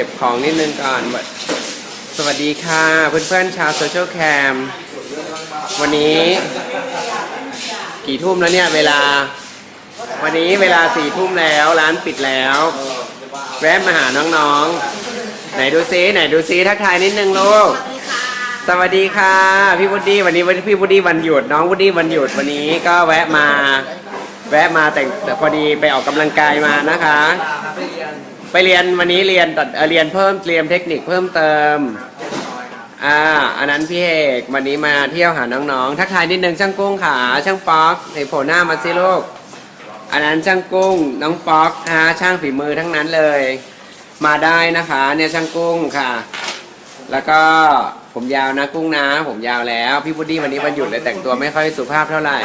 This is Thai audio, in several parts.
เก็บของนิดนึงก่อน สวัสดีค่ะเพื่อนๆชาวโซเชียลแคมวันนี้ กี่ทุ่มแล้วเนี่ยเวลา วันนี้เวลาสี่ทุ่มแล้วร้านปิดแล้ว แวะมาหาน้องๆ ไหนดูซิไหนดูซิทักทายนิดนึงลูกสวัสดีค่ะ พี่วุฒิวันนี้พี่วุฒิวันหยุดน้องวุฒิวันหยุดวันนี้ก็แวะมา แวะมาแต่งแต่พอดีไปออกกำลังกายมานะคะ ไปเรียนวันนี้เรียนตัดเอ่อเรียนเพิ่มเตรียมเทคนิคเพิ่มเติม อ่า อันนั้นพี่เอกวันนี้มาเที่ยวหาน้องๆ ทักทายนิดนึงช่างกุ้งขาช่างป๊อกในโผล่หน้ามาสิลูก อันนั้นช่างกุ้งน้องป๊อกฮะช่างฝีมือทั้งนั้นเลย มาได้นะคะเนี่ยช่างกุ้งค่ะ แล้วก็ผมยาวนะกุ้งนะ ผมยาวแล้ว พี่พุดดี้วันนี้วันหยุดเลยแต่งตัวไม่ค่อยสุภาพเท่าไหร่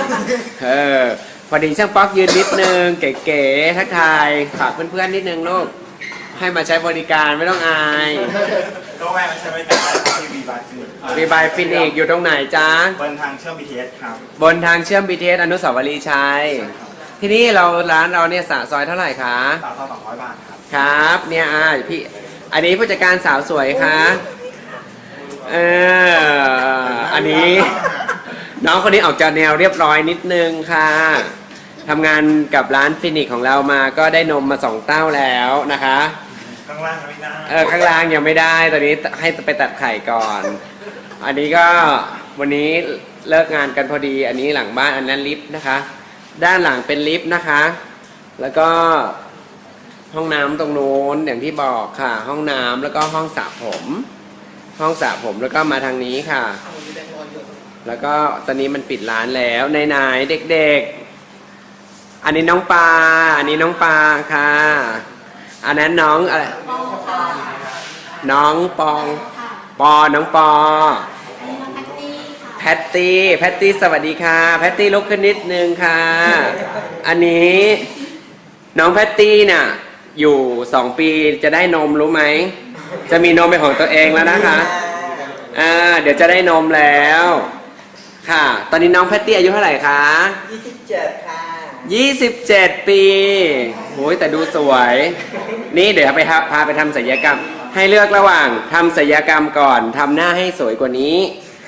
เออพอดีช่างป๊อกยืนนิดนึงเก๋ๆทักทายฝากเพื่อนๆนิดนึงลูก ให้มาใช้บริการไม่ต้องอายก็แวะมาใช้บริการได้ที่วีบายฟินวีบายฟินิกอยู่ตรงไหนจ๊ะ บนทางเชื่อม BTS ครับบนทางเชื่อม BTS อนุสาวรีย์ชัยที่นี่เราร้านเราเนี่ยสะซอยเท่าไหร่คะ สามพันสองร้อยบาทครับครับ เนี่ยอ่าพี่ อันนี้ผู้จัดการสาวสวยคะเอออันนี้ น้องคนนี้ออกจากแนวเรียบร้อยนิดนึงค่ะ ทำงานกับร้านฟินิกของเรามาก็ได้นมมาสองเต้าแล้วนะคะ ข้างล่างไม่ได้เออข้างล่างยังไม่ได้ตอนนี้ให้ไปตัดไข่ก่อน อันนี้ก็วันนี้เลิกงานกันพอดี อันนี้หลังบ้านอันนั้นลิฟต์นะคะ ด้านหลังเป็นลิฟต์นะคะ แล้วก็ห้องน้ำตรงนู้นอย่างที่บอกค่ะ ห้องน้ำแล้วก็ห้องสระผม ห้องสระผมแล้วก็มาทางนี้ค่ะ แล้วก็ตอนนี้มันปิดร้านแล้วในไหนๆเด็กๆ อันนี้น้องปลาอันนี้น้องปลาค่ะ อันนั้นน้องอะไร น้องปอง ปอ น้องปอ แพตตี้ แพตตี้ สวัสดีค่ะ แพตตี้ลุกขึ้นนิดนึงค่ะ อันนี้ น้องแพตตี้น่ะ อยู่สองปีจะได้นมรู้ไหม จะมีนมเป็นของตัวเองแล้วนะคะ อ่า เดี๋ยวจะได้นมแล้ว ค่ะ ตอนนี้น้องแพตตี้อายุเท่าไหร่คะ27ค่ะ 27 ปีโอ้ยแต่ดูสวย นี่เดี๋ยวไปทำพาไปทำศัลยกรรม ให้เลือกระหว่างทำศัลยกรรมก่อนทำหน้าให้สวยกว่านี้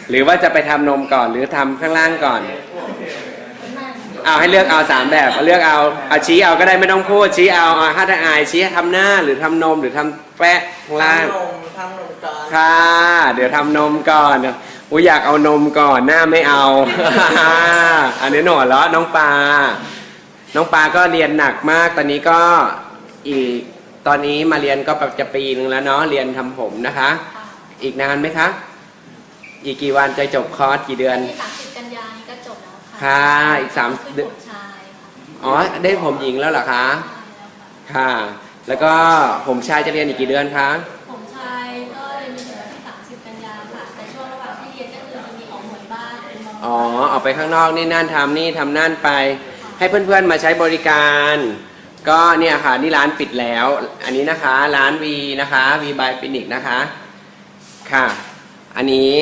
หรือว่าจะไปทำนมก่อนหรือทำข้างล่างก่อน เอาให้เลือกเอาสามแบบเอาเลือกเอาเอาชี้เอาก็ได้ไม่ต้องพูดชี้เอาเอาถ้าจะอายชี้ทำหน้าหรือทำนมหรือทำแปะข้างล่าง ทำนมทำนมก่อนค่ะ เดี๋ยวทำนมก่อนอุ้ยอยากเอานมก่อนหน้าไม่เอา อันนี้หนอแล้วน้องปลา น้องปลาก็เรียนหนักมาก ตอนนี้ก็อีกตอนนี้มาเรียนก็จะปีหนึ่งแล้วเนาะเรียนทำผมนะคะ อีกนานไหมคะ อีกกี่วันจะจบคอร์สกี่เดือนที่30กันยานี้ก็จบแล้วค่ะค่ะ อีกสามคือเดือนผมชายค่ะอ๋อได้ผมหญิงแล้วเหรอคะใช่แล้วค่ะค่ะ แล้วก็ผมชายจะเรียนอีกกี่เดือนคะผมชายก็เรียนจนถึงวันที่30กันยาค่ะแต่ช่วงระหว่างที่เรียนก็คือจะมีออกหมวดบ้านเป็นมอ๋อออกไปข้างนอกนี่นั่นทำนี่ทำนั่นไป ให้เพื่อนๆมาใช้บริการ ก็เนี่ยค่ะนี่ร้านปิดแล้ว อันนี้นะคะร้านวีนะคะวีบายฟินิกนะคะค่ะ อันนี้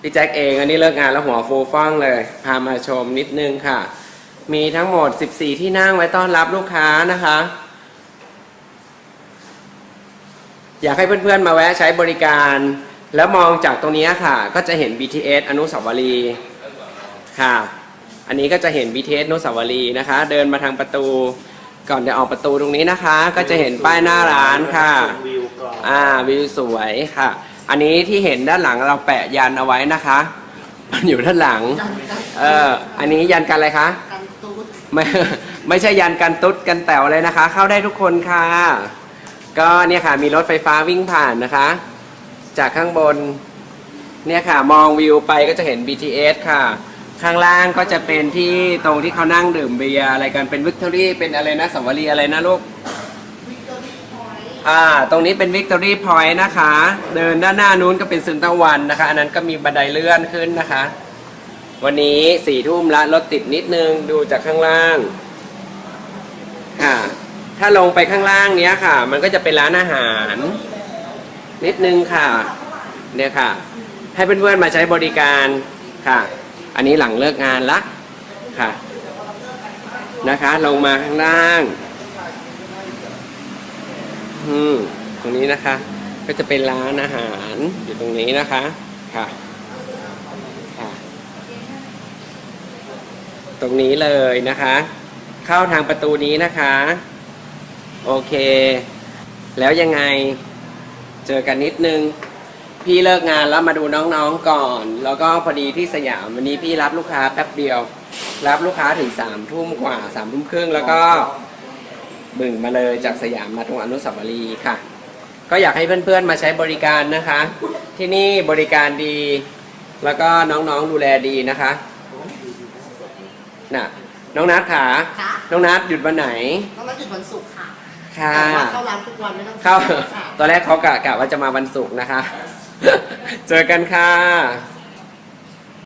พี่แจ็คเองอันนี้เลิกงานแล้วหัวฟูฟ่องเลย พามาชมนิดนึงค่ะ มีทั้งหมด 14 ที่นั่งไว้ต้อนรับลูกค้านะคะ อยากให้เพื่อนๆมาแวะใช้บริการ แล้วมองจากตรงนี้ค่ะ ก็จะเห็น BTS อนุสาวรีย์ค่ะ อันนี้ก็จะเห็น BTS อนุสาวรีย์นะคะ เดินมาทางประตูก่อนจะออกประตูตรงนี้นะคะ ก็จะเห็นป้ายหน้าร้านค่ะวิวก่อนอ่าวิวสวยค่ะ อันนี้ที่เห็นด้านหลังเราแปะยันเอาไว้นะคะ มันอยู่ด้านหลังเอออันนี้ยันกันอะไรคะกันตูดไม่ไม่ใช่ยันกันตุ๊ดกันแต๋วเลยนะคะ เข้าได้ทุกคนค่ะ ก็เนี่ยค่ะมีรถไฟฟ้าวิ่งผ่านนะคะ จากข้างบนเนี่ยค่ะมองวิวไปก็จะเห็น BTS ค่ะ ข้างล่างก็จะเป็นที่ตรงที่เขานั่งดื่มเบียร์อะไรกันเป็นวิกตอรี่เป็นอะไรนะสวรีอะไรนะลูกอ่าตรงนี้เป็นวิกตอรี่พอยต์นะคะ เดินด้านหน้านู้นก็เป็นซึนตะวันนะคะ อันนั้นก็มีบันไดเลื่อนขึ้นนะคะ วันนี้สี่ทุ่มละรถติดนิดนึงดูจากข้างล่างค่ะถ้าลงไปข้างล่างเนี้ยค่ะ มันก็จะเป็นร้านอาหาร นิดนึงค่ะ เนี่ยค่ะ ให้เพื่อนๆมาใช้บริการค่ะ อันนี้หลังเลิกงานละค่ะนะคะลงมาข้างล่างอืมตรงนี้นะคะ ก็จะเป็นร้านอาหารอยู่ตรงนี้นะคะค่ะค่ะ ตรงนี้เลยนะคะ เข้าทางประตูนี้นะคะ โอเค แล้วยังไงเจอกันนิดนึง พี่เลิกงานแล้วมาดูน้องๆก่อน แล้วก็พอดีที่สยามวันนี้พี่รับลูกค้าแป๊บเดียว รับลูกค้าถึงสามทุ่มกว่าสามทุ่มครึ่งแล้วก็บึ่งมาเลยจากสยามมาตรงอนุสาวรีย์ค่ะ ก็อยากให้เพื่อนๆมาใช้บริการนะคะ ที่นี่บริการดี แล้วก็น้องๆดูแลดีนะคะน่ะน้องนัทขาค่ะ น้องนัทหยุดวันไหน ต้องมาหยุดวันศุกร์ค่ะค่ะแต่ว่าเข้าร้านทุกวันไม่ต้องเข้าค่ะตอนแรกเขากะกะว่าจะมาวันศุกร์นะคะ เจอกันค่ะ